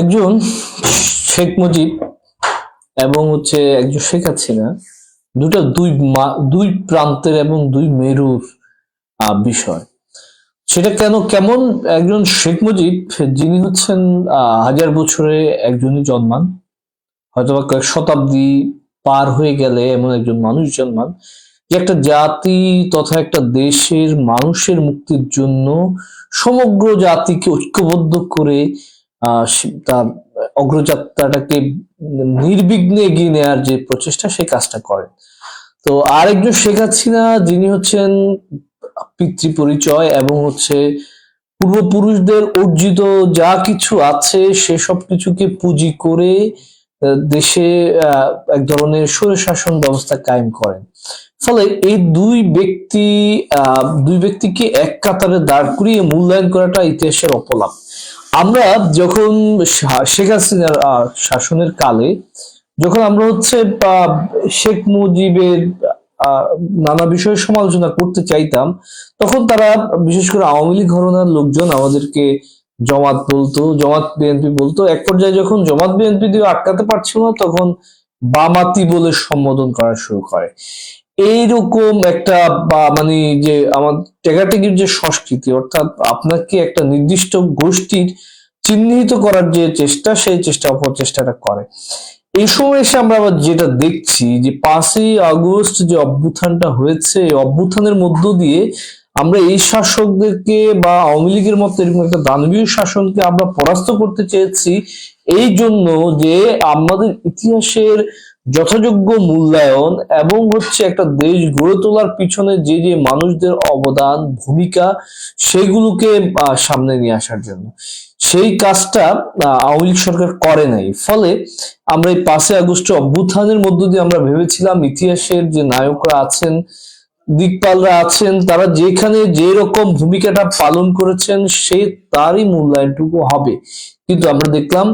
একজন শেখ মুজিব এবং হচ্ছে একজন শেখ হাসিনা, দুটা দুই দুই প্রান্তের এবং দুই মেরুর বিষয়। সেটা কেন, কেমন একজন শেখ মুজিব, যিনি হচ্ছেন হাজার বছরে একজনই জন্মান, হয়তোবা কয়েক শতাব্দী পার হয়ে গেলে এমন একজন মানুষ জন্মান, যে একটা জাতি তথা একটা দেশের মানুষের মুক্তির জন্য সমগ্র জাতিকে ঐক্যবদ্ধ করে অগ্রযাত্রাটাকে নির্বিঘ্নে এগিয়ে নেওয়ার যে প্রচেষ্টা, সেই কাজটা করেন। তো আরেকজন শেখ হাসিনা, যিনি হচ্ছেন পিতৃ পরিচয় এবং হচ্ছে পূর্বপুরুষদের অর্জিত যা কিছু আছে, সেসব কিছুকে পুঁজি করে দেশে এক ধরনের স্বৈরশাসন ব্যবস্থা কায়েম করেন। ফলে এই দুই ব্যক্তি দুই ব্যক্তিকে এক কাতারে দাঁড় করিয়ে মূল্যায়ন করাটা ইতিহাসের অপলাপ। আমরা যখন শেখ হাসিনার শাসনের কালে, যখন আমরা হচ্ছে শেখ মুজিবের নানা বিষয়ে সমালোচনা করতে চাইতাম, তখন তারা বিশেষ করে আওয়ামী লীগ ঘরানার লোকজন আমাদেরকে জমাত বলতো, জমাত বিএনপি বলতো। এক পর্যায়ে যখন জমাত বিএনপি দিয়ে আটকাতে পারছিল না, তখন বামাতি বলে সম্বোধন করা শুরু করে। এইরকম একটা মানে যে আমার টেকাটেকির যে সংস্কৃতি, অর্থাৎ আপনাকে একটা নির্দিষ্ট গোষ্ঠীর চিহ্নিত করার যে চেষ্টা, সেই চেষ্টা অপচেষ্টাটা করে। এই সময় এসে আমরা আবার যেটা দেখছি, যে পাঁচই আগস্ট যে অভ্যুত্থানটা হয়েছে অভ্যুত্থানের মধ্য দিয়ে আমরা এই শাসকদেরকে বা আওয়ামী লীগের মতো এরকম একটা দানবীয় শাসনকে আমরা পরাস্ত করতে চেয়েছি, এই জন্য যে আমাদের ইতিহাসের যথাযোগ্য মূল্যায়ন এবং হচ্ছে একটা দেশ গড়ে তোলার পিছনে যে যে মানুষদের অবদান, ভূমিকা, সেগুলোকে সামনে নিয়ে আসার জন্য। সেই কাজটা আওয়ামী লীগ সরকার করে নাই। ফলে আমরা এই পাঁচই আগস্ট অভ্যুত্থানের মধ্য দিয়ে আমরা ভেবেছিলাম ইতিহাসের যে নায়করা আছেন, দিকপালরা আছেন, তারা যেখানে যে রকম ভূমিকাটা পালন করেছেন, সে তারই মূল্যায়নটুকু হবে। কিন্তু আমরা দেখলাম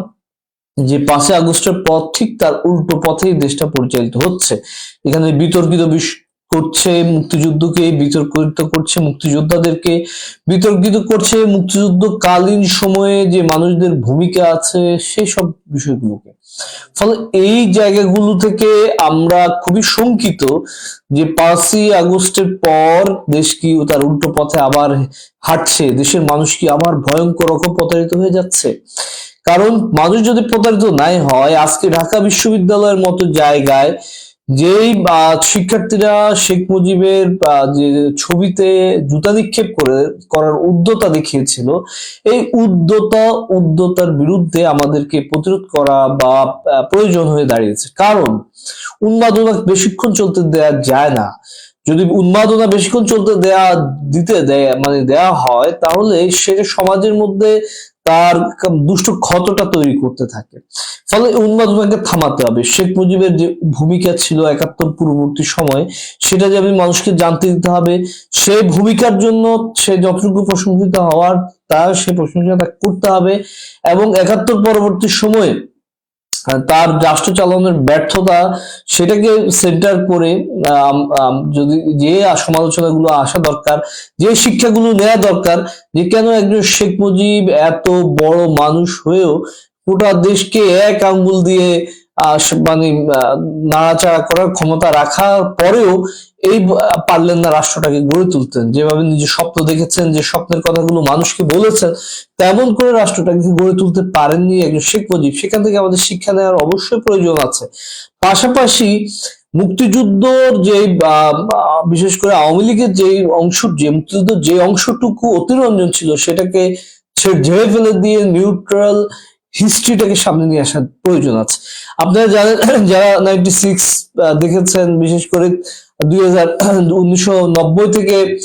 যে পাঁচই আগস্টের পর ঠিক তার উল্টো পথেই দেশটা পরিচালিত হচ্ছে। এখানে বিতর্কিত বিষ- করছে, মুক্তিযুদ্ধকে বিতর্কিত করছে, মুক্তিযোদ্ধাদেরকে বিতর্কিত করছে মুক্তিযুদ্ধ কালীন সময়ে যে মানুষদের ভূমিকা আছে সেসব বিষয়গুলোকে। ফলে এই জায়গাগুলো থেকে আমরা খুবই শঙ্কিত যে পাঁচই আগস্টের পর দেশ কি তার উল্টো পথে আবার হাঁটছে, দেশের মানুষ কি আবার ভয়ঙ্কর রকম প্রতারিত হয়ে যাচ্ছে? কারণ মানুষ যদি প্রতারিত নাই হয়, আজকে ঢাকা বিশ্ববিদ্যালয়ের মতো জায়গায় যেই শিক্ষার্থীরা শেখ মুজিবের যে ছবিতে জুতা নিক্ষেপ করে, করার উদ্যতা দেখিয়েছিল, এই উদ্যতা, উদ্যতার বিরুদ্ধে আমাদেরকে প্রতিরোধ করা বা প্রয়োজন হয়ে দাঁড়িয়েছে। কারণ, উন্মাদনা বেশিক্ষণ চলতে দেয়া যায় না। যদি উন্মাদনা বেশিক্ষণ চলতে দেয়া, দিতে দেয় মানে দেয়া হয়, তাহলে সেটা সমাজের মধ্যে তার দুষ্ট ক্ষতটা তৈরি করতে থাকে। ফলে এই উন্মাদনাকে থামাতে হবে। শেখ মুজিবের যে ভূমিকা ছিল একাত্তর পূর্ববর্তী সময়, সেটা যে আমি মানুষকে জানতে দিতে হবে সে ভূমিকার জন্য সে যতটুকু প্রশংসিত হওয়ার তা সে প্রশংসা করতে হবে এবং একাত্তর পরবর্তী সময়ে তার রাষ্ট্র চালানোর ব্যর্থতা সেটাকে সেন্টার করে যদি যে সমালোচনাগুলো আসা দরকার, যে শিক্ষাগুলো নেওয়া দরকার, যে কেন একজন শেখ মুজিব এত বড় মানুষ হয়েও গোটা দেশকে এক আঙ্গুল দিয়ে মানে নাড়াচাড়া করার ক্ষমতা রাখার পরেও এই পারলেন না রাষ্ট্রটাকে গড়ে তুলতেন। যেভাবে নিজের স্বপ্ন দেখেছেন, যে স্বপ্নের কথাগুলো মানুষকে বলেছেন, তেমন করে রাষ্ট্রটাকে গড়ে তুলতে পারেননি একজন শেখ মুজিব। সেখান থেকে আমাদের শিক্ষা নেওয়ার অবশ্যই প্রয়োজন আছে। পাশাপাশি মুক্তিযুদ্ধর যে বিশেষ করে আওয়ামী লীগের যে অংশ, যে মুক্তিযুদ্ধের যে অংশটুকু অতিরঞ্জন ছিল, সেটাকে ঝেড়ে ফেলে দিয়ে নিউট্রাল হিস্ট্রিটাকে সামনে নিয়ে আসার প্রয়োজন আছে। আপনারা জানেন, যারা নাইনটি সিক্স দেখেছেন, বিশেষ করে দুই হাজার উনিশশো নব্বই থেকে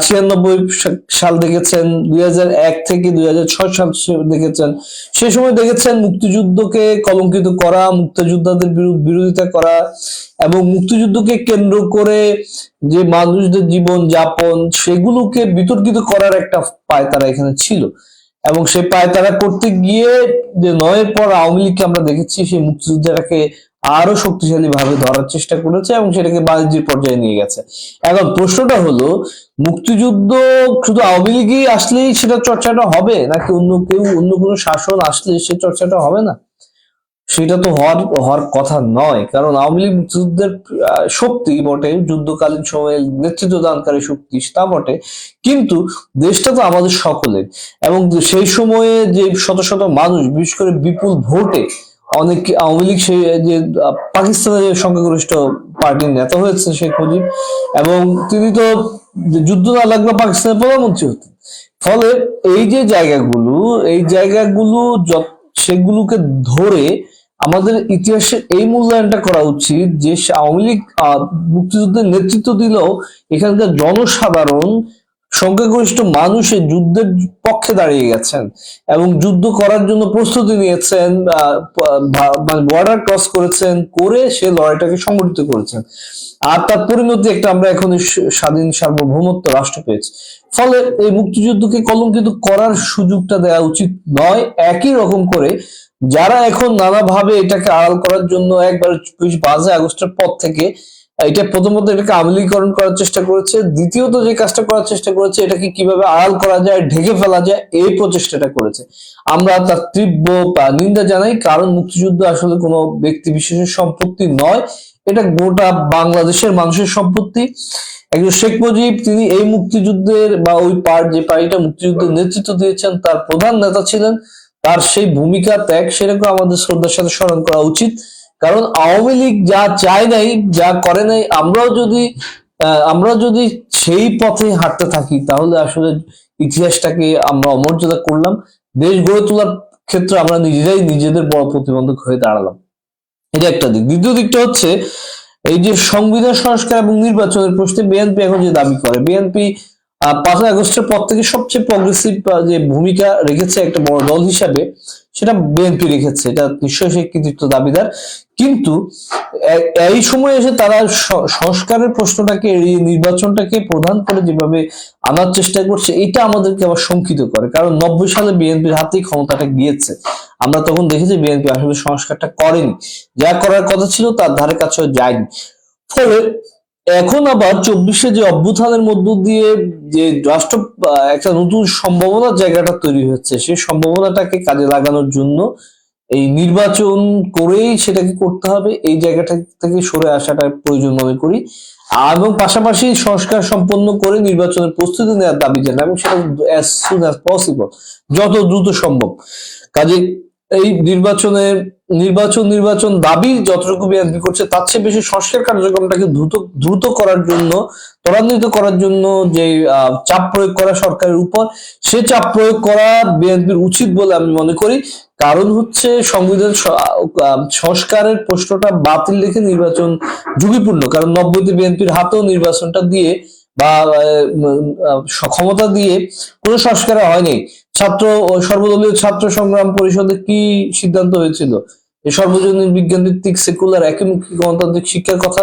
ছিয়ানব্বই সাল দেখেছেন, দুই হাজার এক থেকে দুই হাজার ছয় সাল দেখেছেন, সে সময় দেখেছেন মুক্তিযুদ্ধকে কলঙ্কিত করা, মুক্তিযোদ্ধাদের বিরু- বিরোধিতা করা এবং মুক্তিযুদ্ধকে কেন্দ্র করে যে মানুষদের জীবন যাপন, সেগুলোকে বিতর্কিত করার একটা পায় তারা এখানে ছিল। এবং সে পায় তারা করতে গিয়ে যে নয়ের পর আওয়ামী লীগকে আমরা দেখেছি, সেই মুক্তিযোদ্ধাটাকে আরও শক্তিশালী ভাবে ধরার চেষ্টা করেছে এবং সেটাকে বাণিজ্যের পর্যায়ে নিয়ে গেছে। এখন প্রশ্নটা হলো, মুক্তিযুদ্ধ শুধু আওয়ামী লীগই আসলেই সেটা চর্চাটা হবে? নাকি অন্য কেউ, অন্য কোনো শাসন আসলে সে চর্চাটা হবে না? সেটা তো হওয়ার হওয়ার কথা নয়। কারণ আওয়ামী লীগ মুক্তিযুদ্ধের শক্তি বটে, যুদ্ধকালীন সময়ে নেতৃত্ব দানকারী শক্তি তা বটে। কিন্তু দেশটা তো আমাদের সকলের। এবং সেই সময়ে যে শত শত মানুষ, বিশেষ করে বিপুল ভোটে অনেক আওয়ামী লীগ সেই যে, পাকিস্তানের যে সংখ্যাগরিষ্ঠ পার্টির নেতা হয়েছে শেখ মুজিব, এবং তিনি তো যুদ্ধ না লাগলে পাকিস্তানের প্রধানমন্ত্রী হতেন। ফলে এই যে জায়গাগুলো, এই জায়গাগুলো সেগুলোকে ধরে আমাদের ইতিহাসের এই মূল্যায়নটা করা উচিত যে আওয়ামী লীগ মুক্তিযুদ্ধের নেতৃত্ব দিলেও এখানকার জনসাধারণ সংখ্যাগরিষ্ঠ মানুষের যুদ্ধের পক্ষে দাঁড়িয়ে গেছেন এবং যুদ্ধ করার জন্য প্রস্তুতি নিয়েছেন মানে বর্ডার ক্রস করেছেন, করে সে লড়াইটাকে সংগঠিত করেছেন। আর তার পরিণতি একটা আমরা এখন স্বাধীন সার্বভৌমত্ব রাষ্ট্র পেয়েছি। ফলে এই মুক্তিযুদ্ধকে কলঙ্কিত করার সুযোগটা দেওয়া উচিত নয়, একই রকম করে যারা এখন নানাভাবে এটাকে আড়াল করার জন্য একবার বাজে আগস্টের পর থেকে এটা প্রথমত এটাকে আমলীকরণ করার চেষ্টা করেছে। দ্বিতীয়ত যে কাজটা করার চেষ্টা করেছে, এটাকে কীভাবে আড়াল করা যায়, ঢেকে ফেলা যায়, এই প্রচেষ্টাটা করেছে। আমরা তার তীব্র নিন্দা জানাই, কারণ মুক্তিযুদ্ধ আসলে কোনো ব্যক্তি বিশেষের সম্পত্তি নয়। এটা গোটা বাংলাদেশের মানুষের সম্পত্তি। একজন শেখ মুজিব, তিনি এই মুক্তিযুদ্ধের বা ওই পার্ট যে পার্টিটা মুক্তিযুদ্ধের নেতৃত্ব দিয়েছেন, তার প্রধান নেতা ছিলেন। তার সেই ভূমিকা ত্যাগ সেটাকে আমাদের শ্রদ্ধার সাথে স্মরণ করা উচিত। কারণ আওয়ামী লীগ যা চায় নাই, যা করে নাই, আমরাও যদি আমরা যদি সেই পথে হাঁটতে থাকি, তাহলে আসলে ইতিহাসটাকে আমরা অমর্যাদা করলাম। দেশ গড়ে তোলার ক্ষেত্রে আমরা নিজেরাই নিজেদের বড় প্রতিবন্ধক হয়ে দাঁড়ালাম। এটা একটা দিক। দ্বিতীয় দিকটা হচ্ছে, এই যে সংবিধান, সংস্কার এবং নির্বাচনের প্রশ্নে বিএনপি এখন যে দাবি করে, বিএনপি পাঁচই আগস্টের পর থেকে সবচেয়ে প্রগ্রেসিভ যে ভূমিকা রেখেছে একটা বড় দল হিসাবে সেটা বিএনপি রেখেছে এটা নিশ্চয়ই সে কৃতিত্ব দাবিদার। কিন্তু এই সময় এসে তারা সংস্কারের প্রশ্নটাকে এড়িয়ে নির্বাচনটাকে প্রধান করে যেভাবে আনার চেষ্টা করছে, এটা আমাদেরকে আবার শঙ্কিত করে। কারণ নব্বই সালে বিএনপির হাতেই ক্ষমতাটা গিয়েছে। আমরা তখন দেখেছি বিএনপি আসলে সংস্কারটা করেনি। যা করার কথা ছিল তার ধারে কাছেও যায়নি। ফলে এখন আবার চব্বিশে যে অভ্যুত্থানের মধ্য দিয়ে যে রাষ্ট্র একটা নতুন সম্ভাবনার জায়গাটা তৈরি হচ্ছে, সেই সম্ভাবনাটাকে কাজে লাগানোর জন্য এই নির্বাচন করেই সেটাকে করতে হবে, এই জায়গাটা থেকে সরে আসাটা প্রয়োজন মনে করি। এবং পাশাপাশি সংস্কার সম্পন্ন করে নির্বাচনের প্রস্তুতি নেওয়ার দাবি জানাই এবং সেটা অ্যাজ সুন অ্যাজ পসিবল যত দ্রুত সম্ভব। কাজে এই নির্বাচনের নির্বাচন নির্বাচন দাবি যতটুকু বিএনপি করছে, তার চেয়ে বেশি সংস্কার কার্যক্রমটাকে দ্রুত দ্রুত করার জন্য, ত্বরান্বিত করার জন্য যে চাপ প্রয়োগ করা সরকারের উপর, সে চাপ প্রয়োগ করা বিএনপির উচিত বলে আমি মনে করি। কারণ হচ্ছে সংবিধান সংস্কারের প্রশ্নটা বাতিল রেখে নির্বাচন ঝুঁকিপূর্ণ। কারণ নব্বইতে বিএনপির হাতেও নির্বাচনটা দিয়ে বা ক্ষমতা দিয়ে কোনো সংস্কার হয়নি। ছাত্র সর্বদলীয় ছাত্র সংগ্রাম পরিষদে কি সিদ্ধান্ত হয়েছিল? সর্বজনীন বিজ্ঞান ভিত্তিক সেকুলার একমুখী গণতান্ত্রিক শিক্ষার কথা